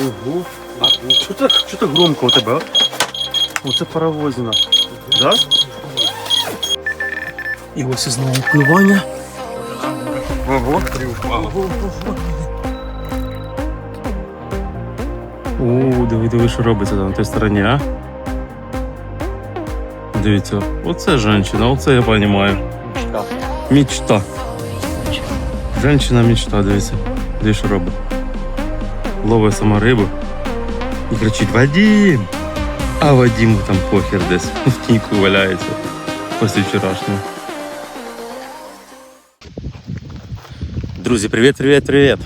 Ого. А так, що так громко у тебе, а? Оце паровозина. Да? І ось і знову пливання. Ого. О, диви, диви, що робиться там на той стороні, а? Дивіться, оце жінка, оце я розумію. Мечта. Женщина мечта, дивіться. Дивись, що робить. Ловить сама рибу і кричить Вадим! А Вадиму там похер десь в тіньку валяється після вчорашнього. Друзі, привіт, привіт, привіт!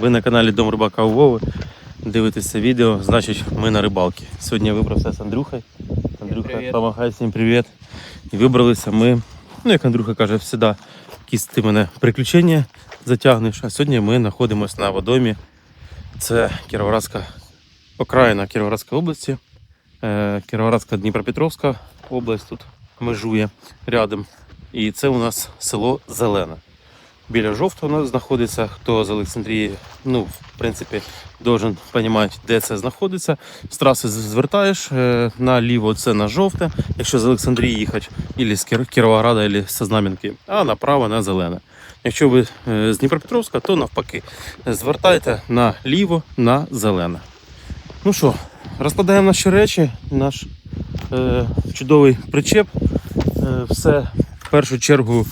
Ви на каналі Дом Рибака у Вови. Дивитесь це відео, значить ми на рибалці. Сьогодні я вибрався з Андрюхою. Андрюха, Привіт. помагай всім привіт. І вибралися ми, ну як Андрюха каже, завжди якісь ти мене приключення затягнеш. А сьогодні ми знаходимося на водомі. Це Кіровоградська окраїна Кіровоградської області. Е, Кіровоградська Дніпропетровська область тут межує рядом. І це у нас село Зелене. Біля жовтого знаходиться. Хто з Олександрії, ну, в принципі, должен розуміти, де це знаходиться. З траси звертаєш е, наліво це на жовте, якщо з Олександрії їхати, або з Кір- Кіровограда, або з Знам'янки, а направо на зелене. Якщо ви е, з Дніпропетровська, то навпаки. Звертайте наліво на зелене. Ну що, розкладаємо наші речі, наш е, чудовий причеп. Е, все в першу чергу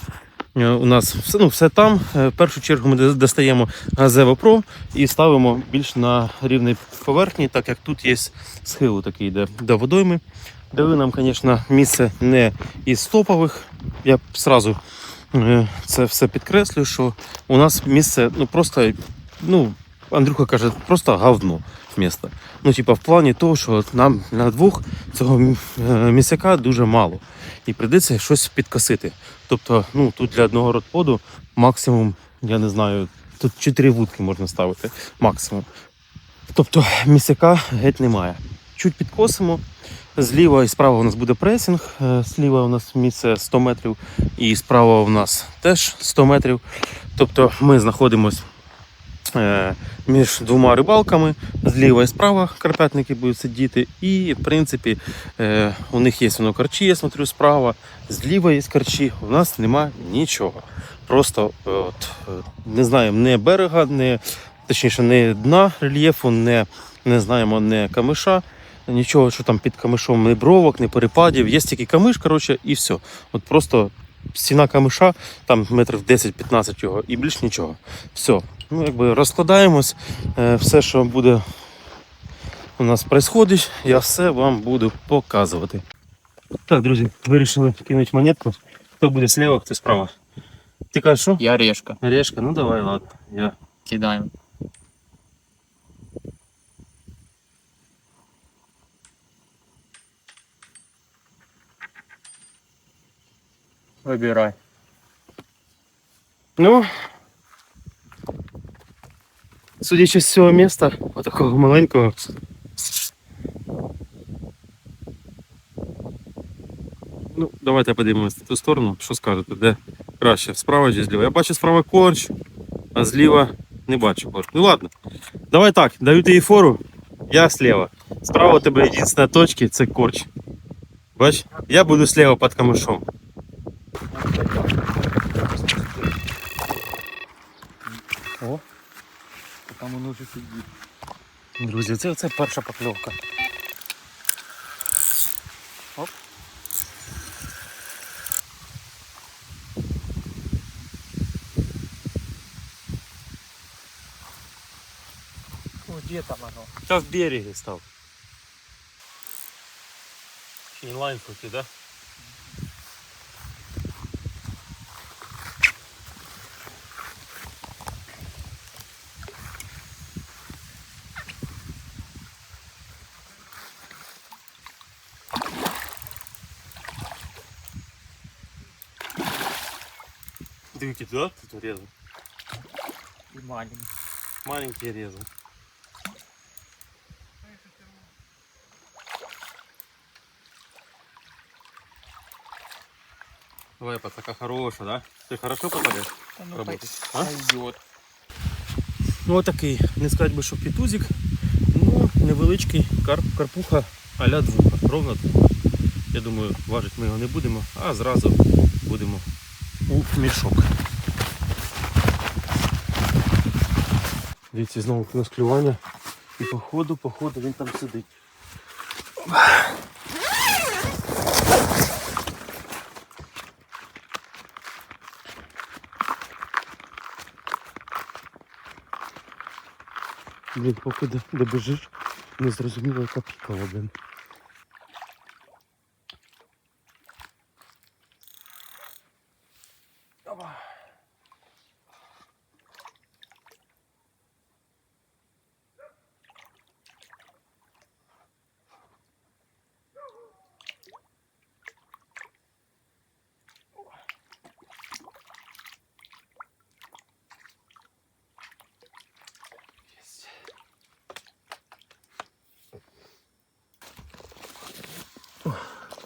у нас все, ну, все там. Е, в першу чергу ми достаємо газево Pro і ставимо більш на рівній поверхні, так як тут є схил такий йде до водойми. Дали нам, звісно, місце не із топових. Я сразу е, це все підкреслюю, що у нас місце ну, просто, ну, Андрюха каже, просто говно місто. Ну, типа, в плані того, що нам на двох цього е, місяка дуже мало. І прийдеться щось підкосити. Тобто, ну, тут для одного родподу максимум, я не знаю, тут 4 вудки можна ставити. Максимум. Тобто місяка геть немає. Чуть підкосимо. Зліва і справа у нас буде пресінг. Е, Зліва у нас місце 100 метрів, і справа у нас теж 100 метрів. Тобто ми знаходимося між двома рибалками. Зліва і справа карпятники будуть сидіти. І, в принципі, е, у них є воно карчі, я смотрю, справа. Зліва є карчі, у нас нема нічого. Просто е, от, е, не знаємо не берега, не, точніше, не дна рельєфу, не, не знаємо не камиша. Нічого, що там під камишом, не бровок, не перепадів. Є тільки камиш, коротше, і все. От просто стіна камиша, там метрів 10-15 його, і більш нічого. Все. Ну, якби розкладаємось. Е, Все, що буде у нас відбувається, я все вам буду показувати. Так, друзі, вирішили кинути монетку. Хто буде зліва, хто справа. Ти кажеш, що? Я решка. Орешка, ну давай, ладно. Я. Кидаем. Выбирай. Ну, судячи з цього міста, отакого маленького. Ну, давайте подивимось на ту сторону. Що скажете, де краще? Справа чи зліва? Я бачу справа корч, а зліва не бачу корч. Ну ладно. Давай так, даю тобі фору, я слева. Справа у тебе єдина точка це корч. Бач? Я буду слева під камишом. Там он уже сидит. Друзі, це, це перша покльовка. Оп. Ну, где там оно? Та в берегі став. Інлайн хоті, да? Дивіться, да? Тут резал. И маленький. Маленький резал. Давай, пацака хорошая, да? Ты хорошо попадешь? Да ну, Работать. А? Пойдет. Ну, отакий. Не сказати би, що пітузик. Ну, невеличкий карп, карпуха а-ля двуха, ровно двуха. Я думаю, важити ми його не будемо, а зразу будемо у мішок. Дивіться, знову у нас. І походу, походу він там сидить. Блін, поки де не зрозуміло, яка пікала, блін.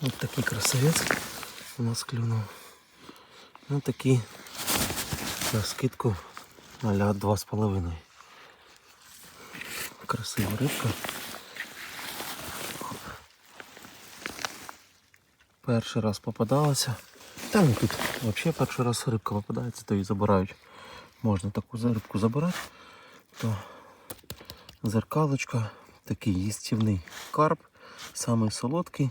Вот такий красавець у нас клюнув. Ну такий на скидку аля 2,5. Красива рибка. Перший раз попадалася. Та ну тут взагалі перший раз рибка попадається, то її забирають. Можна таку рибку забирати, то зеркалочка, такий їстівний карп, самий солодкий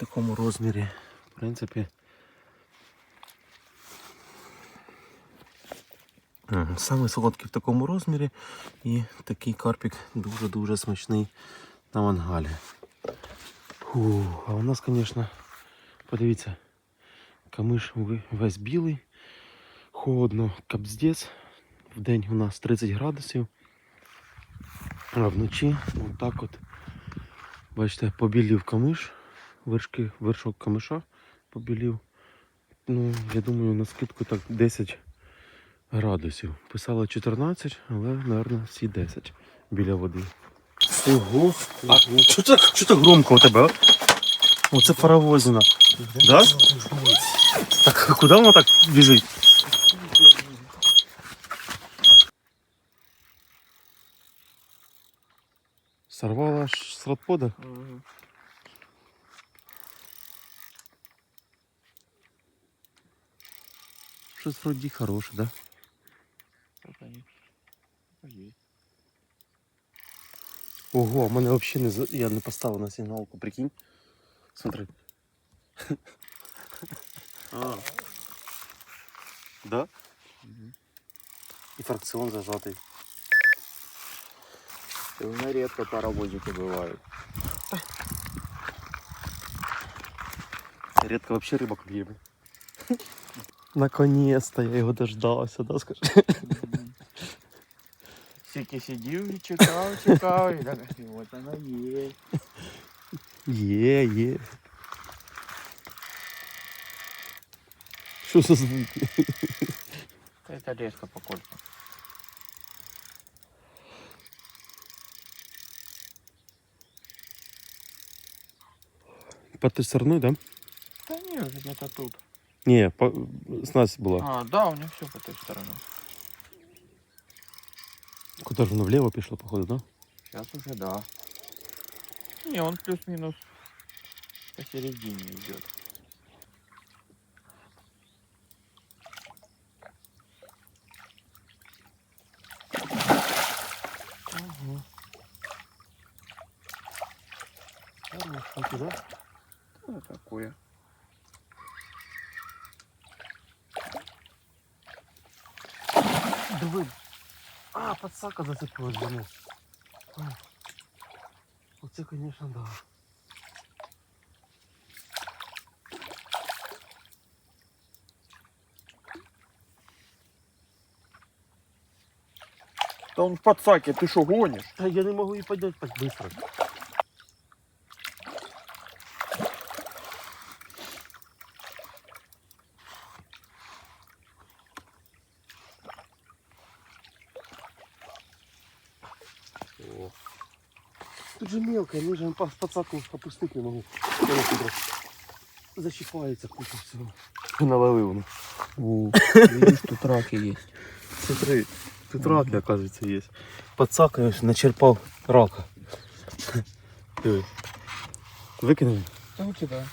такому розмірі. В принципі. м, Самий солодкий в такому розмірі і такий карпік дуже-дуже смачний на мангалі. Фу, а у нас, звісно, подивіться, камиш весь білий, холодно, капздець. В день у нас 30 градусів, а вночі отак от, бачите, побілів камиш, вершки, вершок камиша побілів. Ну, я думаю, на скидку так 10 градусів. Писало 14, але, мабуть, всі 10 біля води. Ого! А що так, що так громко у тебе? а? Оце паровозина. Да? Так куди воно так біжить? Сорвала аж з родпода? Щось вроді хороше, да? Ого, в мене взагалі не за- я не поставив на сигналку, прикинь. Смотри. А. Да? І фракціон зажатий. У меня редко паровозики бывают. Редко вообще рыбок клює. Наконец-то я його дождався, да, скажи? Сики сидів і чекав, чекав, і так, і от воно є. Є, є. Що за звуки? Та Это резко по кольцам. По той сторони, да? Та ні, вже где-то тут. Ні, по... снасть була. А, да, у него все по той стороне. Куди ж воно вліво пішло, походу, да? Сейчас уже да. Не, он плюс-минус посередине идет. Ага. Хорошо, да? Ну, такое. Диви. А, подсака зацепилась за нос. Оце, звісно, да. Да он в подсаке, ты что, гонишь? Та я не можу і підняти так швидко. О. Тут же мелкая, мы же по подсадку опустить не могу. Защипается куча всего. Наловил. У, видишь, тут раки есть. Смотри, тут раки, оказывается, есть. Подсака я начерпал рака. Диви. Викинемо? Та викидай.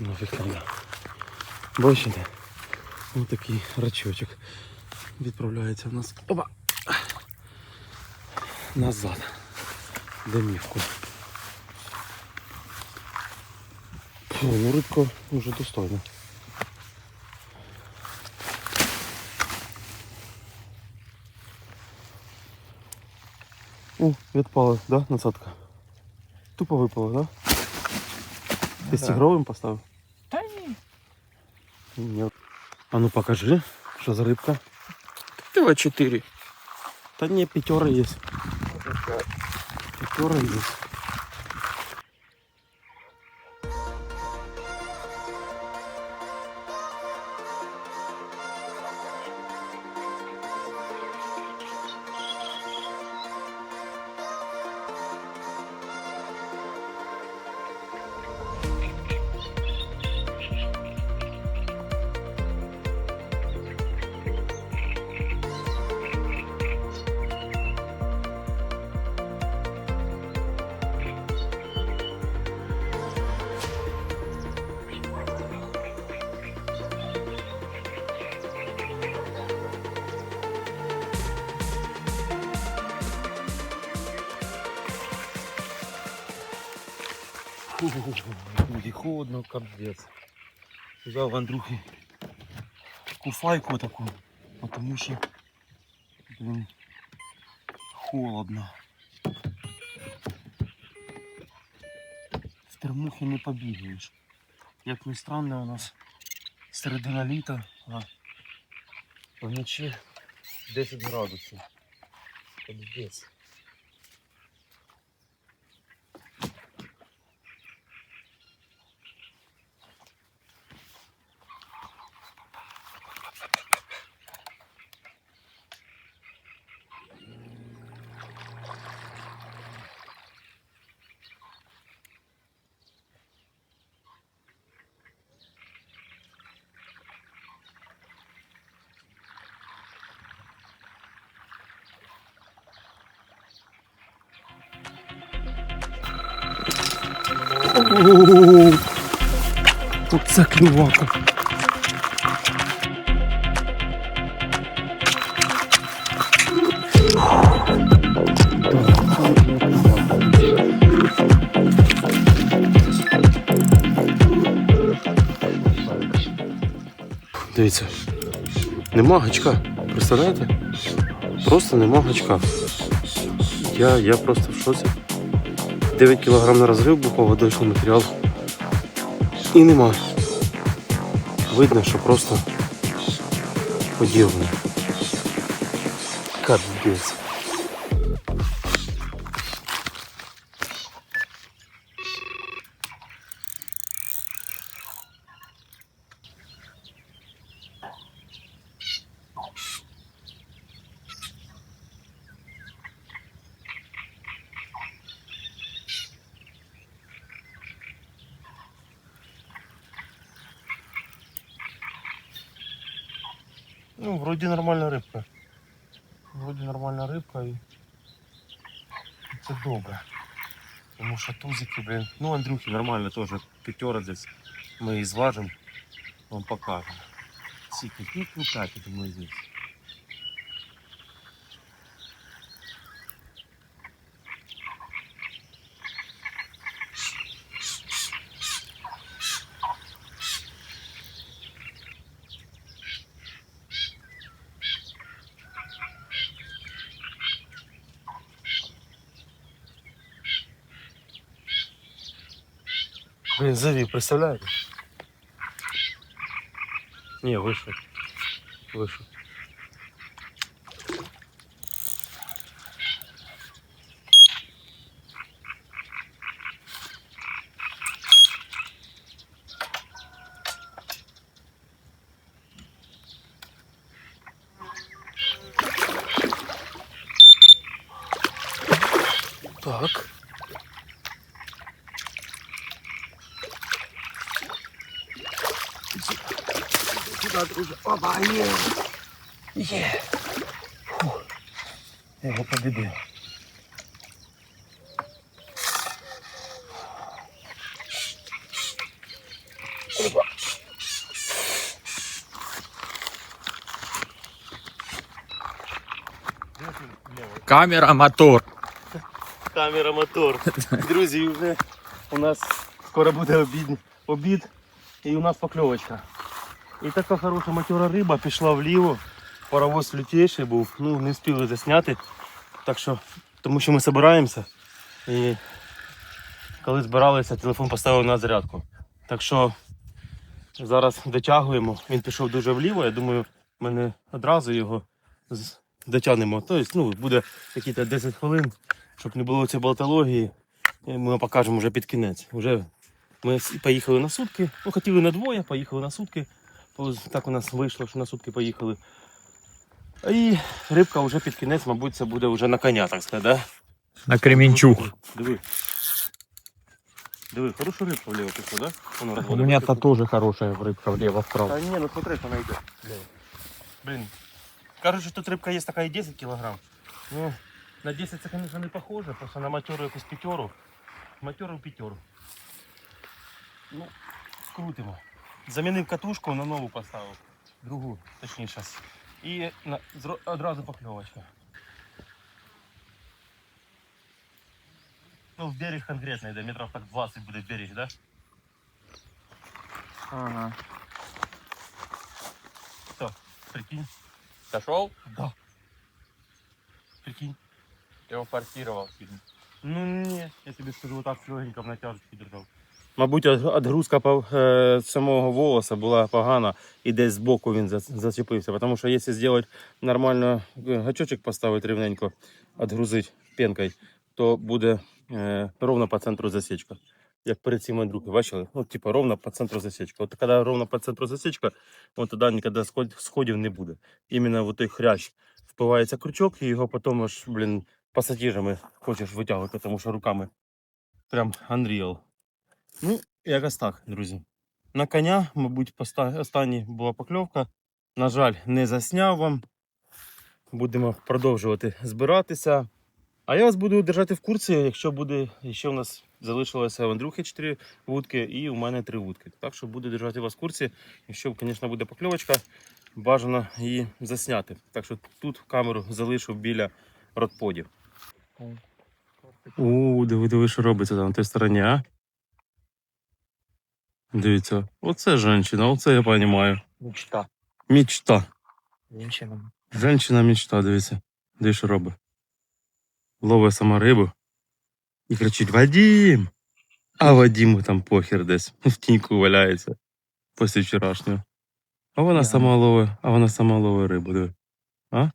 Нафіг треба. Бачите? Ось такий рачочок відправляється в нас. Опа! Назад. Домівку. Фу, ну рибка вже достойна. О, відпала, да, насадка? Тупо випала, да? Ти з да. тигровим поставив? Та ні. Ні. А ну покажи, що за рибка. Давай чотири. Та ні, п'ятера є. П'ятера є. Мені холодно, капець. Взяв в Андрухи куфайку таку, тому що, блін, холодно. В термухи не побігаєш. Як не странно, у нас середина літа, а вночі 10 градусів. Капець. Оце клювака. Дивіться, нема гачка. Представляєте? Просто нема гачка. Я, я просто в шоці. 9 кг на розрив був поводочний матеріал. І нема. Видно, що просто подірвано. Капець. Ну, вроді нормальна рибка. Вроді нормальна рибка і це добре. Тому що тузики, блін. Ну, Андрюхи нормально теж п'ятера десь. Ми її зважимо, вам покажемо. Ціки, ну, ну так, я думаю, здесь. Блин, завів, представляєте? Ні, вийшов. Вийшов. риба. Камера мотор. Камера мотор. Друзі, вже у нас скоро буде обід, обід і у нас покльовочка. І така хороша матера риба пішла вліво. Паровоз лютейший був, ну не встигли засняти. Так що, Тому що ми збираємося. І коли збиралися, телефон поставив на зарядку. Так що зараз дотягуємо. Він пішов дуже вліво. Я думаю, ми не одразу його дотягнемо. Тобто, ну, буде якісь 10 хвилин, щоб не було цієї болтології. Ми покажемо вже під кінець. Уже ми поїхали на сутки. Ну, хотіли на двоє, поїхали на сутки. Так у нас вийшло, що на сутки поїхали. І рибка вже під кінець, мабуть, це буде вже на коня, так сказати, да? На Кременчуг. Диви. Диви, хороша рибка вліво пішла, да? Воно У розводить. меня-то тоже хорошая рыбка влево-вправо. Та ні, ну смотри, як вона йде. Блін. Кажуть, що тут рибка є така і 10 кг. Ну, на 10 це, звісно, не похоже, просто на матеру якусь п'ятеру. Матеру п'ятеру. Ну, скрутимо. Замінив катушку, на нову поставив. Другу, точніше. І на, зро- одразу покльовочка. Ну, в берег конкретно йде, метрів так 20 буде в берег, да? Ага. Прикинь. Дошел? Да. Прикинь. Я его форсировал. Ну ні, я тобі скажу так легенько в натяжечці держав. Мабуть, відгрузка е, самого волоса була погана і десь збоку він за- зачепився. Тому що якщо зробити нормально е, гачочок поставити рівненько, відгрузити пенкою, то буде Е, ровно по центру засічка. Як перед цим Андрюхи, бачили? От, типу, ровно по центру засічка. От коли ровно по центру засічка, от тоді ніколи сходів не буде. Іменно в той хрящ впивається крючок, і його потім аж, блін, пасатіжами хочеш витягувати, тому що руками прям Unreal. Ну, якось так, друзі. На коня, мабуть, останній була покльовка. На жаль, не засняв вам. Будемо продовжувати збиратися. А я вас буду держати в курсі, якщо буде, ще у нас залишилося в Андрюхи 4 вудки і у мене 3 вудки. Так що буду держати вас в курсі. Якщо, звісно, буде покльовочка, бажано її засняти. Так що тут камеру залишу біля родподів. У, диви, диви, що робиться там на той стороні, а? Дивіться, оце жінка, оце я розумію. Мечта. Женщина. Женщина мечта, дивіться. Диви, що робить. Ловить сама рибу і кричить Вадім! А Вадіму там похер десь в тіньку валяється після вчорашнього. А вона Я. сама ловить, а вона сама ловить рибу, диви. А?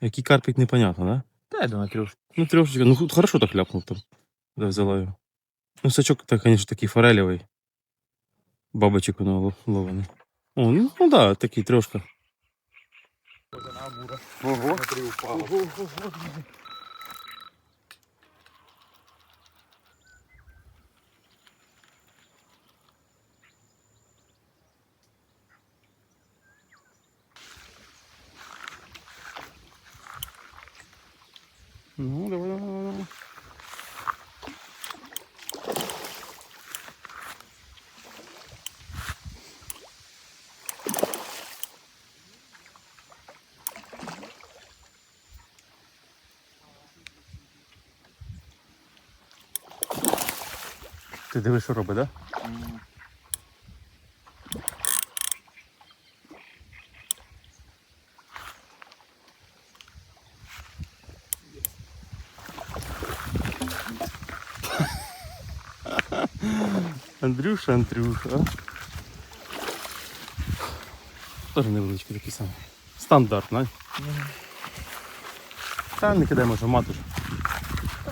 Який карпик непонятно, да? Да, я думаю, трюш. Ну, трешечка. Ну, хорошо так ляпнув там. Да, взяла його. Ну, сачок, так, конечно, такий форелевий. Бабочек воно лов- ловлений. О, ну, ну да, такий трошка. Ого. Ну, давай, давай, давай, давай. Ти дивиш, що робить, так? Да? Андрюша, Андрюша. Теж невеличкий такий самий. Стандарт, знаєш? Та не кидай, може, матуш.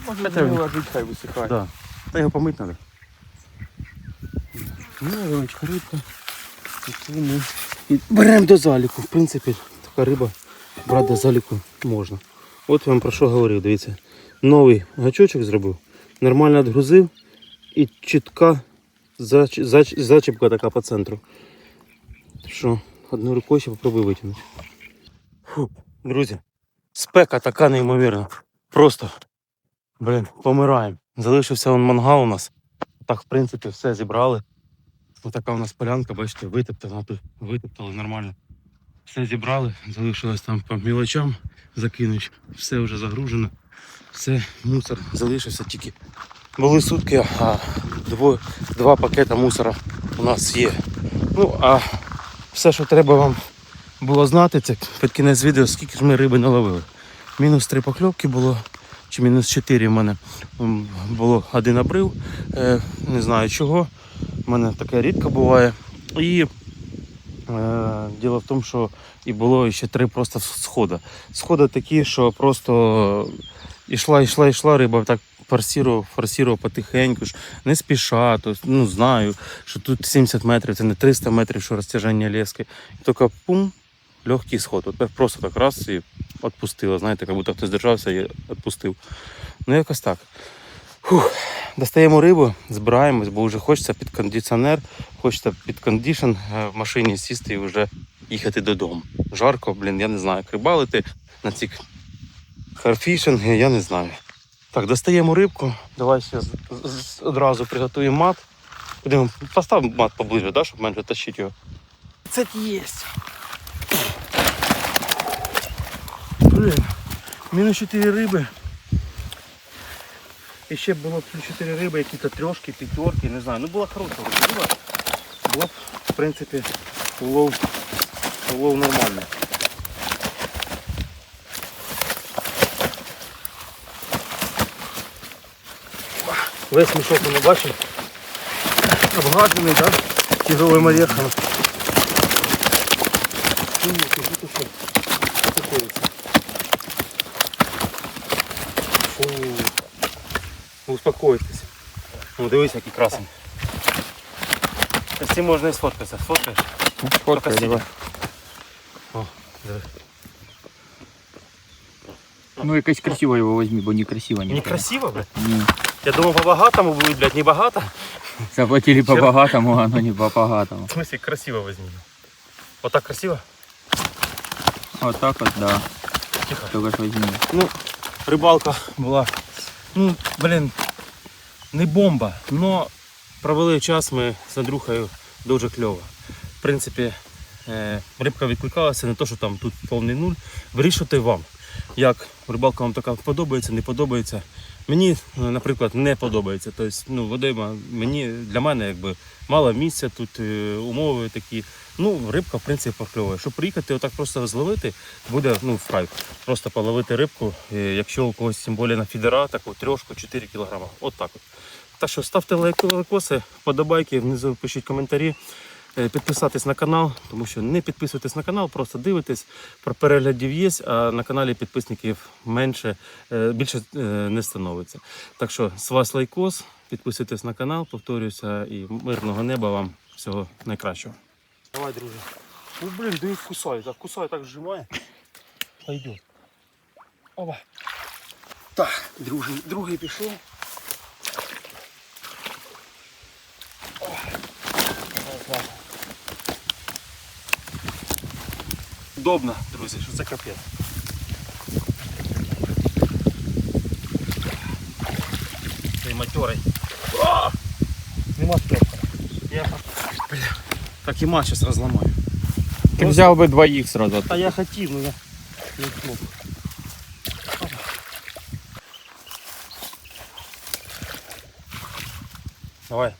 Хотя не ложить, хай высыхает. Да. Та його помити треба. Невеличка рибка. Таку ми і беремо до заліку. В принципі, така риба брати до заліку можна. От я вам про що говорив, дивіться. Новий гачочок зробив, нормально відгрузив і чітка зач... зач... зачіпка така по центру. Що, одну рукою ще попробую витягнути. Фу, друзі, спека така неймовірна. Просто, блін, помираємо. Залишився он мангал у нас. Так, в принципі, все зібрали. Ось така у нас полянка, бачите, витоптана тут, витоптали нормально. Все зібрали, залишилось там по мілочам закинуть. Все вже загружено. Все, мусор залишився тільки. Були сутки, а дво, два пакета мусора у нас є. Ну, а все, що треба вам було знати, це під кінець відео, скільки ж ми риби наловили. Мінус три покльовки було, чи мінус чотири в мене було один обрив, е, не знаю чого. У мене таке рідко буває. І е, діло в тому, що і було ще три просто схода. Сходи такі, що просто ішла, йшла, йшла риба, так форсірував, форсірував потихеньку, ж, не спіша, то, ну, знаю, що тут 70 метрів, це не 300 метрів, що розтяження лески. І тільки пум, легкий сход. От просто так раз і відпустило. Знаєте, як будто хтось держався і відпустив. Ну, якось так. Фух. Достаємо рибу, збираємось, бо вже хочеться під кондиціонер, хочеться під кондішн е, в машині сісти і вже їхати додому. Жарко, блін, я не знаю, як рибалити на ці харфішинги, я не знаю. Так, достаємо рибку. Давай одразу приготуємо мат. Будемо постав мат поближе, да, щоб менше тащити його. Це є. Блін, мінус 4 риби. І ще було б 4 риби, які-то трьошки, п'ятерки, не знаю. Ну була хороша риба. Було б, в принципі, улов, улов нормальний. Весь мішок ми бачимо. Обгаджений, так? Да? Тігровим орехом. Ж ти що? Успокоїться. Фу. Успокойтесь. Ну дивись, який красень. З цим можна і сфоткатися. Сфоткаєш? Фоткай, давай. О, диви. Ну якось красиво його візьми, бо некрасиво. Не красиво, блядь? Ні. Я думав по-багатому буде, блядь, не багато. Заплатили по багатому, а оно не по богатому. В смысле, красиво возьми. Вот так красиво? Вот так вот, да. Тихо. Только ж возьми. Ну, рибалка була. Ну, блін, не бомба, але провели час ми з Андрюхою дуже кльово. В принципі, е, рибка відкликалася, не то, що там тут повний нуль. Вирішуйте вам, як рибалка вам така подобається, не подобається. Мені, е, наприклад, не подобається. Тобто, ну, водойма мені для мене якби мало місця, тут е, умови такі. Ну, рибка, в принципі, покльовує. Щоб приїхати отак просто зловити, буде ну, в кайф. Просто половити рибку, е, якщо у когось тим більше на фідера, таку трьошку 4 кг. От так от. Так що ставте лайкоси, подобайки, внизу пишіть коментарі. Е, Підписатись на канал, тому що не підписуйтесь на канал, просто дивитесь. Про переглядів є, а на каналі підписників менше, е, більше е, не становиться. Так що з вас лайкос, підписуйтесь на канал, повторюся, і мирного неба вам всього найкращого. Давай, друже. Ну блін, да і кусай, так кусай, так зжимає. Пойдет. Оба. Так, другий, другий пішов. Удобно, друзі, що це капець. Цей матьорий. О! Нема трьох. Я бля, так і ма зараз розламаю. Ты взял бы двоих сразу. А я хотів, ну я не змог. Давай.